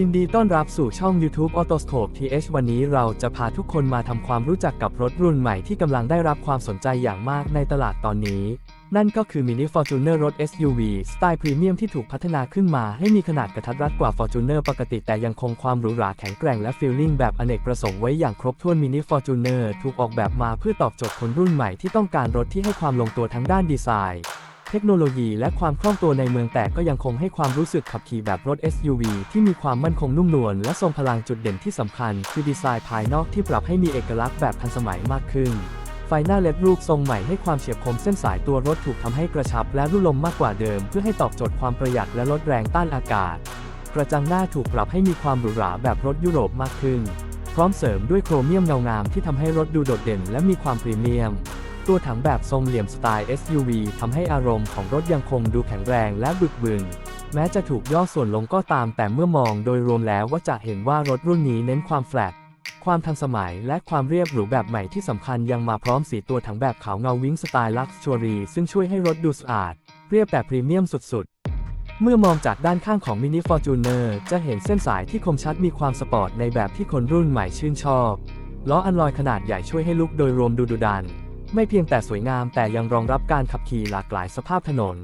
ยินดีต้อนรับสู่ช่อง YouTube Autoscope TH วันนี้เราจะพาทุกคนมาทำความรู้จักกับรถรุ่นใหม่ที่กำลังได้รับความสนใจอย่างมากในตลาดตอนนี้ นั่นก็คือ Mini Fortuner รถ SUV สไตล์พรีเมียมที่ถูกพัฒนาขึ้นมาให้มีขนาดกระทัดรัดกว่า Fortuner ปกติแต่ยังคงความหรูหราแข็งแกร่งและฟีลลิ่งแบบอเนกประสงค์ไว้อย่างครบถ้วน Mini Fortuner ถูกออกแบบมาเพื่อตอบโจทย์คนรุ่นใหม่ที่ต้องการรถที่ให้ความลงตัวทั้งด้านดีไซน์ ทคโนโลยีและความคล่องตัวในเมืองแต่ก็ยังคงให้ความรู้สึกขับขี่แบบรถ SUV ที่มีความมั่นคงนุ่มนวลและทรงพลังจุดเด่นที่สำคัญ คือดีไซน์ภายนอกที่ปรับให้มีเอกลักษณ์แบบทันสมัยมากขึ้น ไฟหน้าเล็ดรูปทรงใหม่ให้ความเฉียบคมเส้นสายตัวรถถูกทำให้กระชับและรุ่ลมมากกว่าเดิม เพื่อให้ตอบโจทย์ความประหยัดและลดแรงต้านอากาศ กระจังหน้าถูกปรับให้มีความหรูหราแบบรถยุโรปมากขึ้น พร้อมเสริมด้วยโครเมียมเงางามที่ทำให้รถดูโดดเด่น และมีความพรีเมียม ตัวถังแบบทรงเหลี่ยมสไตล์ SUV ทำให้อารมณ์ของรถยังคงดูแข็งแรงและบึกบึน แม้จะถูกย่อส่วนลงก็ตามแต่เมื่อมองโดยรวมแล้วว่าจะเห็นว่ารถรุ่นนี้เน้นความแฟลตความทันสมัยและความเรียบหรูแบบใหม่ที่สำคัญยังมาพร้อมสีตัวถังแบบขาวเงาวิ้งสไตล์ลักชัวรีซึ่งช่วยให้รถดูสะอาด เรียบแต่พรีเมียมสุดๆ เมื่อมองจากด้านข้างของ Mini Fortuner จะเห็นเส้นสายที่คมชัดมีความสปอร์ตในแบบที่คนรุ่นใหม่ชื่นชอบล้ออันลอยขนาดใหญ่ช่วยให้ลุกโดยรวมดูดุดัน ไม่เพียงแต่สวยงามแต่ยังรองรับการขับขี่หลากหลายสภาพถนน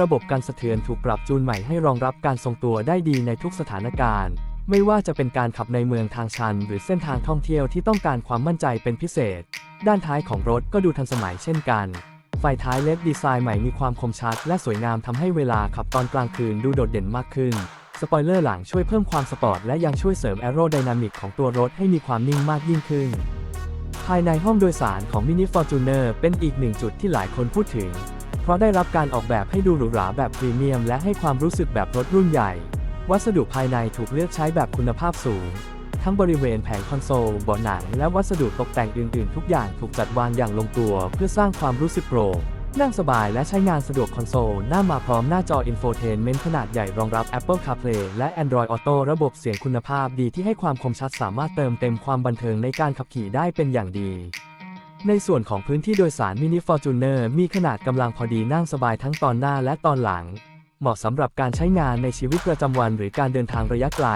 ระบบการสะเทือนถูกปรับจูนใหม่ให้รองรับการทรงตัวได้ดีในทุกสถานการณ์ ไม่ว่าจะเป็นการขับในเมืองทางชัน หรือเส้นทางท่องเที่ยวที่ต้องการความมั่นใจเป็นพิเศษ ด้านท้ายของรถก็ดูทันสมัยเช่นกันไฟท้ายเลดดีไซน์ใหม่มีความคมชัด และสวยงามทำให้เวลาขับตอนกลางคืนดูโดดเด่นมากขึ้น สปอยเลอร์หลังช่วยเพิ่มความสปอร์ตและยังช่วยเสริมแอโรไดนามิกของตัวรถให้มีความนิ่งมากยิ่งขึ้น ภายในห้องโดยสารของ Mini Fortuner เป็นอีกหนึ่งจุดที่หลายคนพูดถึง เพราะได้รับการออกแบบให้ดูหรูหราแบบพรีเมียม และให้ความรู้สึกแบบรถรุ่นใหญ่ วัสดุภายในถูกเลือกใช้แบบคุณภาพสูง ทั้งบริเวณแผงคอนโซลเบาะหนัง และวัสดุตกแต่งอื่นๆ ทุกอย่างถูกจัดวางอย่างลงตัว เพื่อสร้างความรู้สึกโปร่ง นั่งสบายและใช้งานสะดวกคอนโซล หน้ามาพร้อมหน้าจอ Infotainment ขนาดใหญ่รองรับ Apple CarPlay และ Android Auto ระบบเสียงคุณภาพดีที่ให้ความคมชัดสามารถเติมเต็มความบันเทิงในการขับขี่ได้เป็นอย่างดี ในส่วนของพื้นที่โดยสาร Mini Fortuner มีขนาดกำลังพอดีนั่งสบายทั้งตอนหน้าและตอนหลัง เหมาะสำหรับการใช้งานในชีวิตประจำวันหรือการเดินทางระยะไกล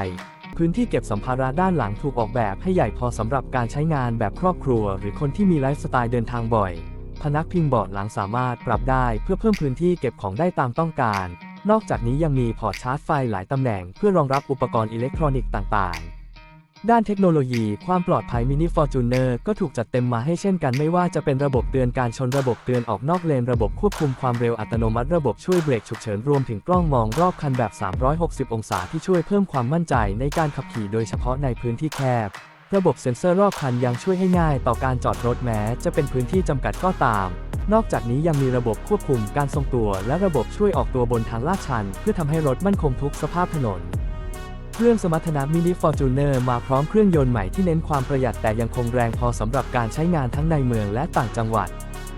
พื้นที่เก็บสัมภาระด้านหลังถูกออกแบบให้ใหญ่พอสำหรับการใช้งานแบบครอบครัว หรือคนที่มีไลฟ์สไตล์เดินทางบ่อย พนักพิงเบาะหลังสามารถปรับได้เพื่อเพิ่มพื้นที่เก็บของได้ตามต้องการ นอกจากนี้ยังมีพอร์ตชาร์จไฟหลายตำแหน่งเพื่อรองรับอุปกรณ์อิเล็กทรอนิกส์ต่างๆ ด้านเทคโนโลยีความปลอดภัย Mini Fortuner ก็ถูกจัดเต็มมาให้เช่นกันไม่ว่าจะเป็นระบบเตือนการชนระบบเตือนออกนอกเลนระบบควบคุมความเร็วอัตโนมัติระบบช่วยเบรกฉุกเฉินรวมถึงกล้องมองรอบคันแบบ 360 องศาที่ช่วยเพิ่มความมั่นใจในการขับขี่โดยเฉพาะในพื้นที่แคบ ระบบเซ็นเซอร์รอบคันยังช่วยให้ง่ายต่อการจอดรถแม้จะเป็นพื้นที่จำกัดก็ตาม นอกจากนี้ยังมีระบบควบคุมการทรงตัว และระบบช่วยออกตัวบนทางลาดชัน เพื่อทำให้รถมั่นคงทุกสภาพถนน เครื่องสมรรถนะ Mini Fortuner มาพร้อมเครื่องยนต์ใหม่ที่เน้นความประหยัดแต่ยังคงแรงพอสำหรับการใช้งานทั้งในเมืองและต่างจังหวัด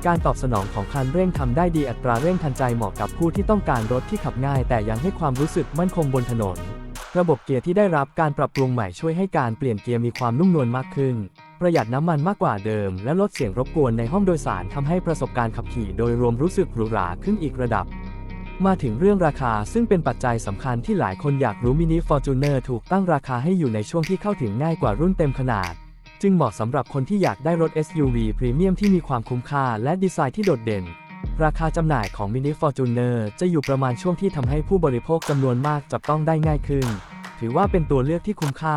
การตอบสนองของคันเร่งทำได้ดีอัตราเร่งทันใจเหมาะกับผู้ที่ต้องการรถที่ขับง่าย แต่ยังให้ความรู้สึกมั่นคงบนถนน ระบบเกียร์ที่ได้รับการปรับปรุงใหม่ช่วยให้การเปลี่ยนเกียร์มีความนุ่มนวลมากขึ้น ประหยัดน้ำมันมากกว่าเดิม และลดเสียงรบกวนในห้องโดยสารทำให้ประสบการณ์ขับขี่โดยรวมรู้สึกหรูหราขึ้นอีกระดับ มาถึงเรื่องราคาซึ่งเป็นปัจจัยสำคัญที่หลายคนอยากรู้ Mini Fortuner ถูกตั้งราคาให้อยู่ในช่วงที่เข้าถึงง่ายกว่ารุ่นเต็มขนาด จึงเหมาะสำหรับคนที่อยากได้รถ SUV พรีเมียมที่มีความคุ้มค่าและดีไซน์ที่โดดเด่น ราคาจำหน่ายของ Mini Fortuner จะอยู่ประมาณช่วงที่ทำให้ผู้บริโภคจำนวนมากจับต้องได้ง่ายขึ้น ถือว่าเป็นตัวเลือกที่คุ้มค่า